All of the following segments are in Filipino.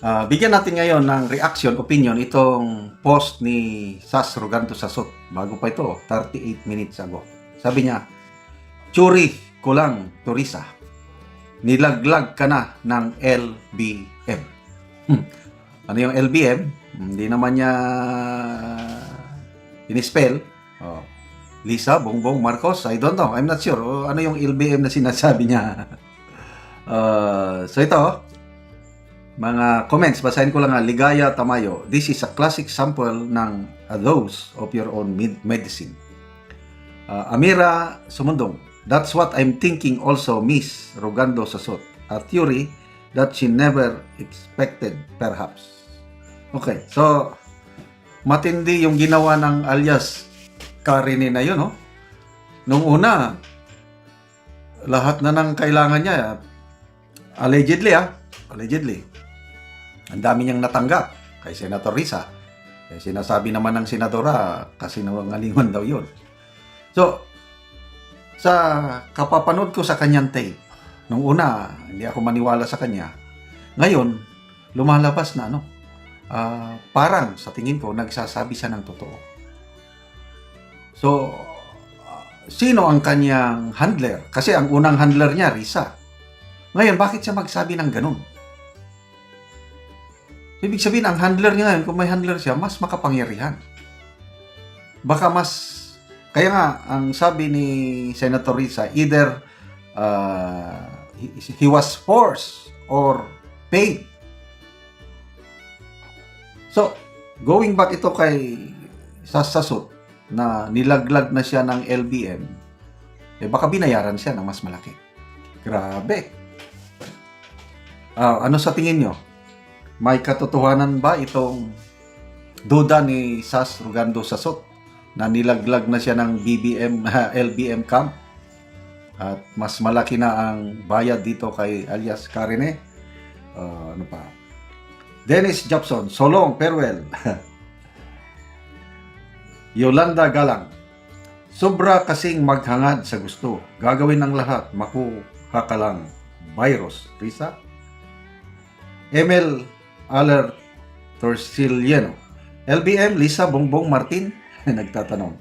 Ah, bigyan natin ngayon ng reaction, opinion, itong post ni Sas Roganto Sasot. Bago pa ito, 38 minutes ago. Sabi niya, Churi ko lang, Turisa. Nilaglag ka na ng LBM. Hmm. Ano yung LBM? Hindi naman niya inispell. Oh. Lisa, Bongbong, Marcos, I don't know. I'm not sure. Ano yung LBM na sinasabi niya? Uh, so ito, mga comments, basahin ko lang nga, Ligaya Tamayo. This is a classic sample ng a dose of your own med- medicine. Uh, Amira Sumundong, that's what I'm thinking also, Miss Rogando Sasot. A theory that she never expected, perhaps. Okay, so, matindi yung ginawa ng alias Karine na yun, no? Nung una, lahat na ng kailangan niya, allegedly ah, allegedly, ang dami niyang natanggap kay Senator Risa. Eh, sinasabi naman ng senadora, kasi nangalingon daw yun. So, sa kapapanood ko sa kanyang tape, nung una, hindi ako maniwala sa kanya. Ngayon, lumalabas na ano, ah, parang sa tingin ko, nagsasabi siya ng totoo. So, ah, sino ang kanyang handler? Kasi ang unang handler niya, Risa. Ngayon, bakit siya magsabi ng ganun? Ibig sabihin, ang handler niya ngayon, kung may handler siya, mas makapangyarihan. Baka mas... Kaya nga, ang sabi ni Senator Risa, either uh, he, he was forced or paid. So, going back ito kay Sasasot, na nilaglag na siya ng LBM, eh baka binayaran siya ng mas malaki. Grabe. Ah, ano sa tingin nyo? May katotohanan ba itong duda ni Sas Rugando Sasot na nilaglag na siya ng BBM, LBM camp? At mas malaki na ang bayad dito kay alias Karine? Ah, ano pa? Dennis Jobson, so long, farewell. Yolanda Galang, sobra kasing maghangad sa gusto. Gagawin ng lahat, makuha ka lang. Virus, Risa? Emil Aller Torsilliano. LBM, Lisa Bongbong Martin? Nagtatanong.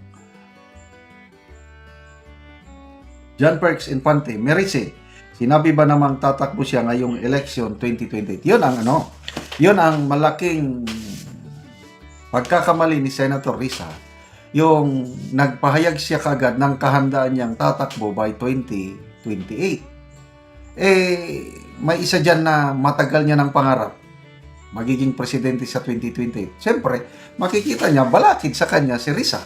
John Perks Infante, Merice, sinabi ba namang tatakbo siya ngayong election 2028? Yun ang ano, yun ang malaking pagkakamali ni Senator Risa yung nagpahayag siya kagad ng kahandaan niyang tatakbo by 2028. Eh, may isa dyan na matagal niya ng pangarap magiging presidente sa 2028. Siyempre, makikita niya balakid sa kanya si Risa.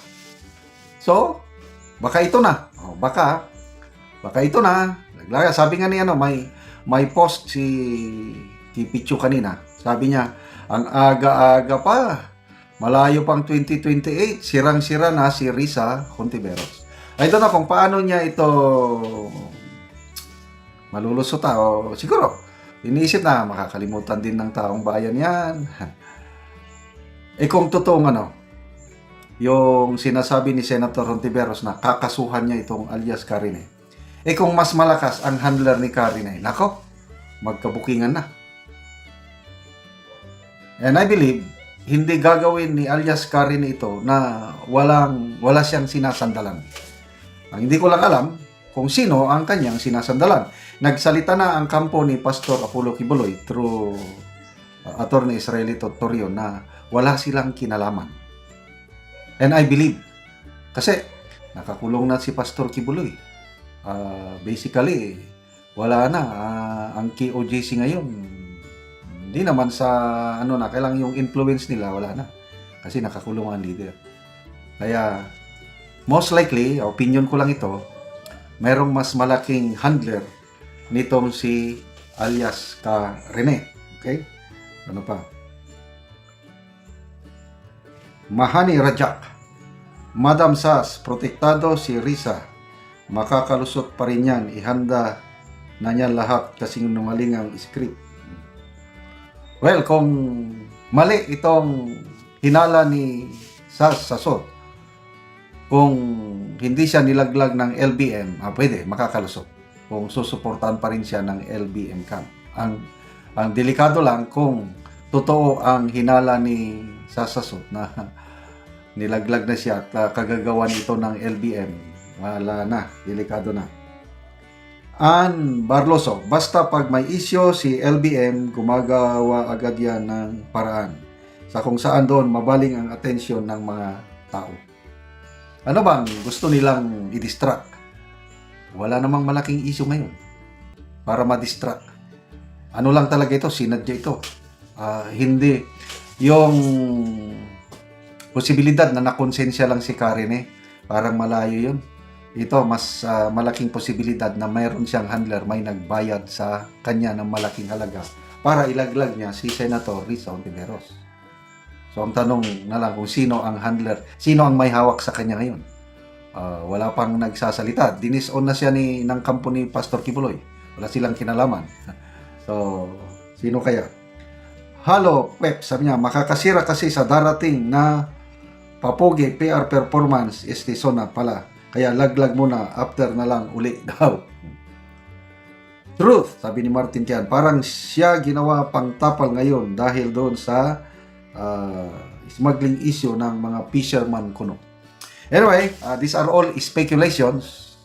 So, baka ito na. O, baka, baka ito na. Naglaya, sabi nga ni ano, may, may post si Kipichu kanina. Sabi niya, ang aga-aga pa, Malayo pang 2028, sirang-sira na si Risa Contiveros. I don't kung paano niya ito malulusot o siguro iniisip na makakalimutan din ng taong bayan yan. eh kung totoong ano, yung sinasabi ni Senator Hontiveros na kakasuhan niya itong alias Karine. Eh kung mas malakas ang handler ni Karine, nako, magkabukingan na. And I believe, hindi gagawin ni alias Karin ito na walang wala siyang sinasandalan. Ang hindi ko lang alam kung sino ang kanyang sinasandalan. Nagsalita na ang kampo ni Pastor Apollo Kibuloy through uh, Attorney Israelito Torrio na wala silang kinalaman. And I believe kasi nakakulong na si Pastor Kibuloy. Uh, basically, wala na. Uh, ang KOJC ngayon, hindi naman sa ano na, kailang yung influence nila wala na. Kasi nakakulong ang leader. Kaya most likely, opinion ko lang ito, merong mas malaking handler nitong si alias ka Rene. Okay? Ano pa? Mahani Rajak. Madam Sas, protektado si Risa. Makakalusot pa rin yan. Ihanda na niya lahat kasing nungaling ang script. Well, kung mali itong hinala ni Sas Sasot, kung hindi siya nilaglag ng LBM, ah, pwede, makakalusot. Kung susuportahan pa rin siya ng LBM camp. Ang, ang delikado lang kung totoo ang hinala ni Sasasot na nilaglag na siya at ah, kagagawan ito ng LBM. Wala na, delikado na. An Barloso, basta pag may isyo si LBM, gumagawa agad yan ng paraan sa kung saan doon mabaling ang atensyon ng mga tao. Ano bang gusto nilang i-distract? Wala namang malaking issue ngayon para ma-distract. Ano lang talaga ito, sinadya ito. Ah, hindi yung posibilidad na nakonsensya lang si Karen eh, parang malayo yun. Ito, mas ah, malaking posibilidad na mayroon siyang handler, may nagbayad sa kanya ng malaking halaga para ilaglag niya si Senator Risa Ontiveros. So, ang tanong na lang kung sino ang handler, sino ang may hawak sa kanya ngayon. Ah, wala pang nagsasalita. Dinis on na siya ni, ng kampo ni Pastor Kibuloy. Wala silang kinalaman. So, sino kaya? Halo, Pep, sabi niya, makakasira kasi sa darating na papogi PR performance este zona pala. Kaya laglag muna, after na lang uli daw. Truth, sabi ni Martin Kian, parang siya ginawa pang tapal ngayon dahil doon sa ah, smuggling issue ng mga fisherman kuno. Anyway, uh, these are all speculations.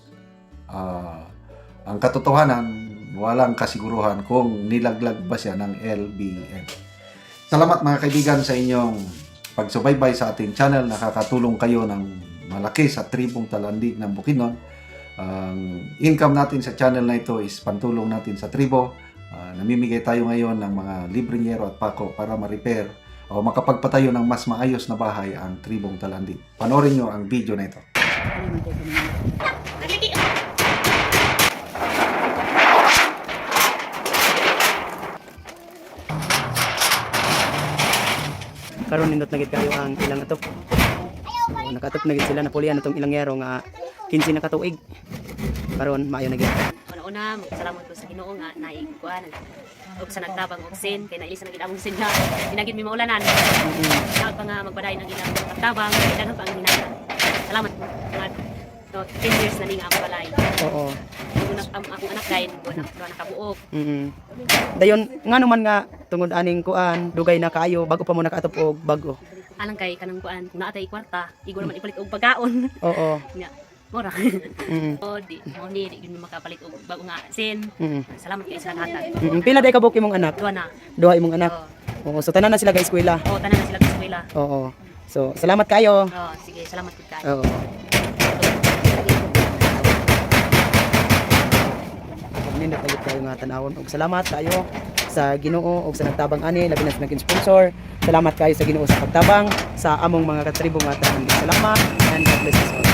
Ah, ang katotohanan, walang kasiguruhan kung nilaglag ba siya ng LBM. Salamat mga kaibigan sa inyong pagsubaybay sa ating channel. Nakakatulong kayo ng malaki sa tribong talandig ng Bukidnon. Ang income natin sa channel na ito is pantulong natin sa tribo. Ah, namimigay tayo ngayon ng mga yero at pako para ma-repair o makapagpatayo ng mas maayos na bahay ang tribong talandig. Panorin nyo ang video na ito. karon nindot na gid kayo ang ilang atop. O, nakatop na gid sila napulian atong ilang yero nga 15 na katuig. Karon maayo na Una-una, magpasalamat ko sa Ginoo nga naikuan og sa nagtabang og sin kay nailisa na gid among sin na dinagid mi maulanan. Dapat pa nga magbaday ng ilang nagtabang ilan pa ang hinala. Salamat po nga to 10 years na ning ako balay. Oo. Ang una ang akong anak dahil ko na nakabuok. Mm. Dayon nga naman nga tungod aning kuan dugay na kaayo bago pa mo nakatop og bago. Alang kay kanang kuan kung naatay kwarta, igo naman ipalit og pagkaon. Oo. Nya, mura. Mm. o di mo ni di gyud makapalit og bago nga sin. Mm. Salamat kay sa hatag. Mm. Pila day ka buok imong anak? Duha na. Duha imong anak. Oo. Oo. So tanan na sila ka eskwela. Oh, tanan na sila sa eskwela. Oo. So salamat kayo. Oh, sige, salamat pud kayo. Oo. Na gid kayo nga tanawon og salamat kayo sa Ginoo og sa nagtabang ani labi na sa naging sponsor. Salamat kayo sa Ginoo sa pagtabang sa among mga katribo nga tanan. Salamat and God bless us all.